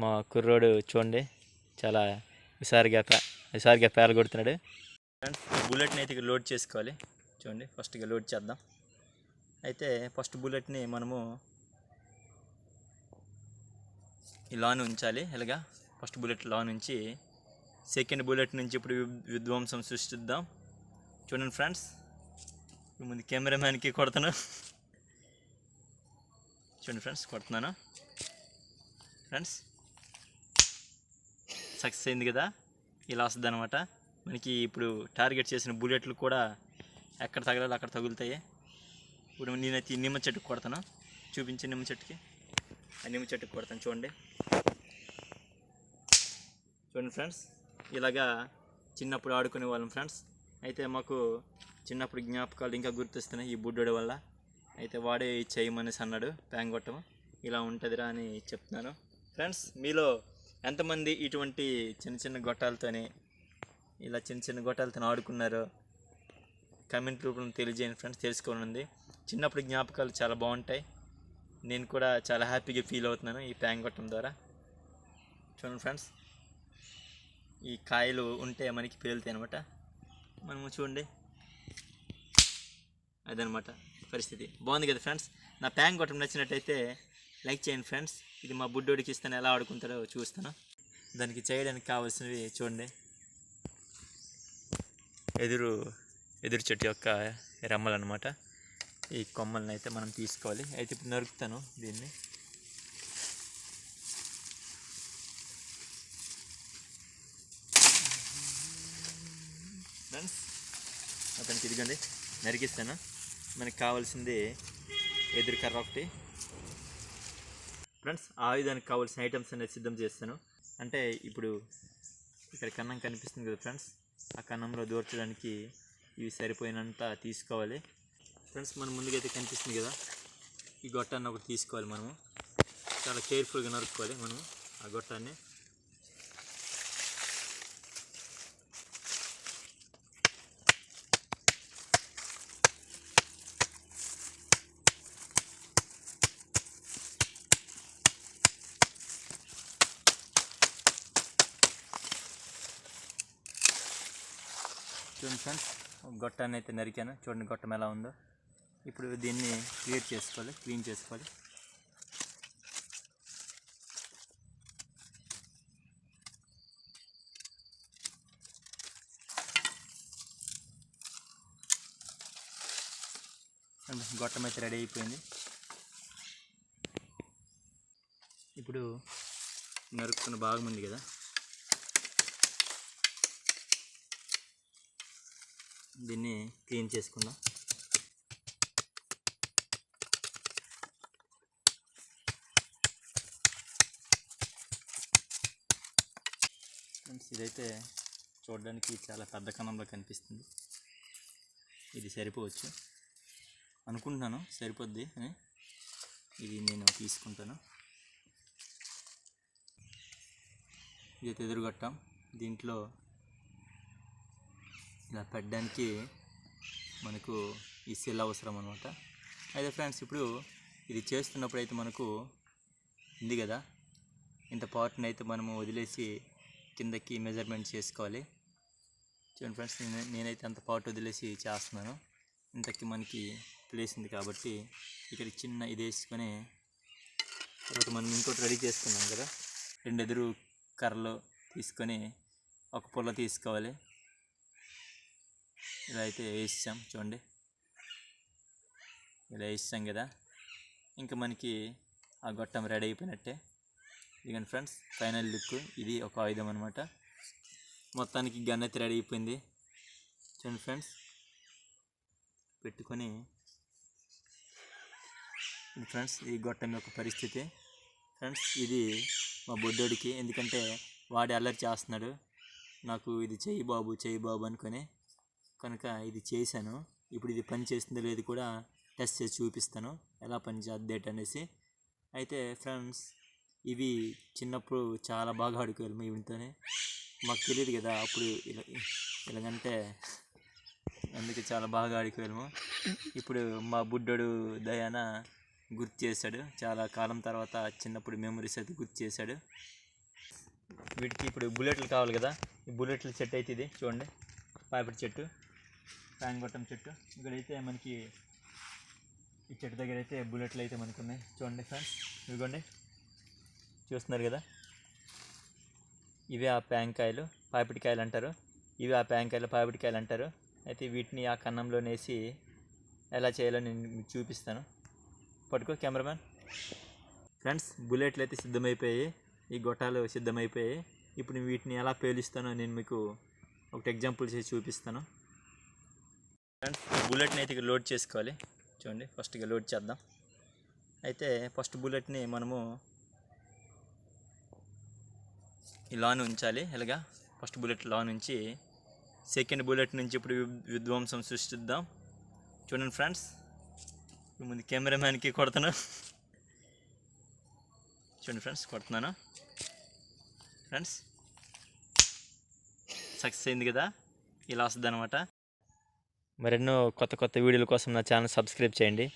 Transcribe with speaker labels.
Speaker 1: మా కుర్రోడు చూడండి చాలా హుషారుగా ప్యా హుషారుగా పేల కొడుతున్నాడు. ఫ్రెండ్స్ బుల్లెట్ని అయితే లోడ్ చేసుకోవాలి. చూడండి ఫస్ట్గా లోడ్ చేద్దాం. అయితే ఫస్ట్ బుల్లెట్ని మనము ఈ లాన్ ఉంచాలి. ఇలాగా ఫస్ట్ బుల్లెట్ లాన్ ఉంచి సెకండ్ బుల్లెట్ నుంచి ఇప్పుడు విధ్వంసం సృష్టిద్దాం. చూడండి ఫ్రెండ్స్ ముందు కెమెరామ్యాన్కి కొడతాను చూడండి ఫ్రెండ్స్ కొడుతున్నాను. ఫ్రెండ్స్ సక్సెస్ అయింది కదా ఇలా వస్తుంది అనమాట మనకి ఇప్పుడు టార్గెట్ చేసిన బుల్లెట్లు కూడా ఎక్కడ తగలాలో అక్కడ తగులుతాయి. ఇప్పుడు నేనైతే నిమ్మ చెట్టుకు కొడతాను. చూపించి నిమ్మ చెట్టుకి. ఆ నిమ్మ చెట్టుకు కొడతాను చూడండి. చూడండి ఫ్రెండ్స్ ఇలాగా చిన్నప్పుడు ఆడుకునే వాళ్ళం ఫ్రెండ్స్ అయితే మాకు చిన్నప్పుడు జ్ఞాపకాలు ఇంకా గుర్తొస్తున్నాయి ఈ బుడ్డోడి వల్ల. అయితే వాడే చేయమనేసి అన్నాడు ప్యాంగ్ కొట్టము. ఇలా ఉంటుందిరా అని చెప్తున్నాను. ఫ్రెండ్స్ మీలో ఎంతమంది ఇటువంటి చిన్న చిన్న గొట్టాలతోని ఇలా చిన్న చిన్న గొట్టాలతో ఆడుకున్నారో కమెంట్ రూపంలో తెలియజేయండి ఫ్రెండ్స్ తెలుసుకోనుంది చిన్నప్పుడు జ్ఞాపకాలు చాలా బాగుంటాయి. నేను కూడా చాలా హ్యాపీగా ఫీల్ అవుతున్నాను ఈ ప్యాంగ్ కొట్టడం ద్వారా. చూడండి ఫ్రెండ్స్ ఈ కాయలు ఉంటే మనకి పేలుతాయి అనమాట మనము చూడండి. అదనమాట పరిస్థితి. బాగుంది కదా ఫ్రెండ్స్ నా ప్యాంగ్ కొట్టడం నచ్చినట్టయితే లైక్ చేయండి ఫ్రెండ్స్ ఇది మా బుడ్డోడికి ఇస్తాను ఎలా ఆడుకుంటాడో చూస్తాను. దానికి చేయడానికి కావాల్సినవి చూడండి. ఎదురు ఎదురు చెట్టు యొక్క రెమ్మలు అనమాట ఈ కొమ్మల్ని అయితే మనం తీసుకోవాలి. అయితే ఇప్పుడు నరుకుతాను దీన్ని. ఫ్రెండ్స్ అతనికి ఇదిగోండి నరికిస్తాను. మనకి కావాల్సింది ఎదురు కర్ర ఒకటి. ఫ్రెండ్స్ ఆయుధానికి కావాల్సిన ఐటమ్స్ అనేది సిద్ధం చేస్తాను. అంటే ఇప్పుడు ఇక్కడ కన్నం కనిపిస్తుంది కదా ఫ్రెండ్స్ ఆ కన్నంలో దూర్చడానికి ఇవి సరిపోయినంత తీసుకోవాలి. ఫ్రెండ్స్ మన ముందుకైతే కనిపిస్తుంది కదా ఈ గొట్టాన్ని ఒకటి తీసుకోవాలి మనము. చాలా కేర్ఫుల్గా నరుక్కోవాలి మనము ఆ గొట్టాన్ని. చూడండి ఫ్రెండ్స్ గొట్టాన్ని అయితే నరికాను. చూడండి గొట్టం ఎలా ఉందో. ఇప్పుడు దీన్ని క్లియర్ చేసుకోవాలి క్లీన్ చేసుకోవాలి. గొట్టం అయితే రెడీ అయిపోయింది. ఇప్పుడు నరుక్కున్న భాగం ఉంది కదా. దీన్ని క్లీన్ చేసుకుందాం. ఫ్రెండ్స్ ఇదైతే చూడడానికి చాలా పెద్ద కణంలో కనిపిస్తుంది. ఇది సరిపోవచ్చు. అనుకుంటున్నాను సరిపోద్ది అని. ఇది నేను తీసుకుంటాను. ఇది ఎదురుగట్టాం. దీంట్లో ఇలా పెట్టడానికి మనకు ఈ సెల్ అవసరం అనమాట అయితే ఫ్రెండ్స్ ఇప్పుడు ఇది చేస్తున్నప్పుడు అయితే మనకు ఉంది కదా? ఇంత పార్ట్ని అయితే మనము వదిలేసి కిందకి మెజర్మెంట్ చేసుకోవాలి. చూడండి ఫ్రెండ్స్ నేను నేనైతే అంత పార్ట్ వదిలేసి చేస్తున్నాను. ఇంతకి మనకి ప్లేస్ ఉంది కాబట్టి ఇక్కడ చిన్న ఇది వేసుకొని తర్వాత మనం ఇంకోటి రెడీ చేసుకున్నాం కదా? రెండు ఎదురు కర్రలు తీసుకొని ఒక పుల్ల తీసుకోవాలి. ఇలా అయితే వేసాం చూడండి. ఇలా వేసాం కదా. ఇంకా మనకి ఆ గొట్టం రెడీ అయిపోయినట్టే. ఇదిగోండి ఫ్రెండ్స్ ఫైనల్ లుక్ ఇది ఒక ఆయుధం అనమాట మొత్తానికి గన్ అయితే రెడీ అయిపోయింది. చూడండి ఫ్రెండ్స్ పెట్టుకొని ఫ్రెండ్స్ ఈ గొట్టం యొక్క పరిస్థితి. ఫ్రెండ్స్ ఇది మా బొడ్డోడికి ఎందుకంటే వాడి అల్లరి చేస్తున్నాడు. నాకు ఇది చెయ్యి బాబు చెయ్యి బాబు అనుకొని కనుక ఇది చేశాను. ఇప్పుడు ఇది పని చేస్తుందో లేదు కూడా టెస్ట్ చేసి చూపిస్తాను. ఎలా పని చేద్దేట అనేసి. అయితే ఫ్రెండ్స్ ఇవి చిన్నప్పుడు చాలా బాగా ఆడుకోవాలి ఇవితోనే మాకు తెలియదు కదా అప్పుడు ఇలా ఇలాగంటే అందుకే చాలా బాగా ఆడుకోలేము ఇప్పుడు మా బుడ్డోడు దయాన గుర్తు చేశాడు. చాలా కాలం తర్వాత చిన్నప్పుడు మెమరీస్ అయితే గుర్తు చేశాడు. వీటికి ఇప్పుడు బుల్లెట్లు కావాలి కదా. ఈ బుల్లెట్ల చెట్టు అయితే ఇది. చూడండి. పాపిడి చెట్టు. ప్యాంగొట్టం చెట్టు. ఇక్కడైతే మనకి ఈ చెట్టు దగ్గర అయితే బుల్లెట్లు అయితే మనకు ఉన్నాయి చూడండి ఫ్రెండ్స్ ఇదిగోండి. చూస్తున్నారు కదా? ఇవే ఆ ప్యాంకాయలు పాపిడికాయలు అంటారు. ఇవి ఆ ప్యాంకాయలు పాపిడికాయలు అంటారు. అయితే వీటిని ఆ కన్నంలోనేసి ఎలా చేయాలో నేను మీకు చూపిస్తాను. పట్టుకో కెమెరామ్యాన్. ఫ్రెండ్స్ బుల్లెట్లు అయితే సిద్ధమైపోయాయి. ఈ గొట్టాలు సిద్ధమైపోయాయి. ఇప్పుడు వీటిని ఎలా పేలుస్తానో నేను మీకు ఒకటి ఎగ్జాంపుల్ చేసి చూపిస్తాను. ఫ్రెండ్స్ బుల్లెట్ని అయితే ఇక్కడ లోడ్ చేసుకోవాలి. చూడండి ఫస్ట్గా లోడ్ చేద్దాం. అయితే ఫస్ట్ బుల్లెట్ని మనము ఈ లాన్ ఉంచాలి. ఇలాగా ఫస్ట్ బుల్లెట్ లాన్ ఉంచి సెకండ్ బుల్లెట్ నుంచి ఇప్పుడు విధ్వంసం సృష్టిద్దాం. చూడండి ఫ్రెండ్స్ ఇప్పుడు ముందు కెమెరామ్యాన్కి కొడతాను చూడండి ఫ్రెండ్స్ కొడుతున్నాను. ఫ్రెండ్స్ సక్సెస్ అయింది కదా? ఇలా వస్తుంది అనమాట మరెన్నో కొత్త కొత్త వీడియోల కోసం నా ఛానల్ సబ్స్క్రైబ్ చేయండి.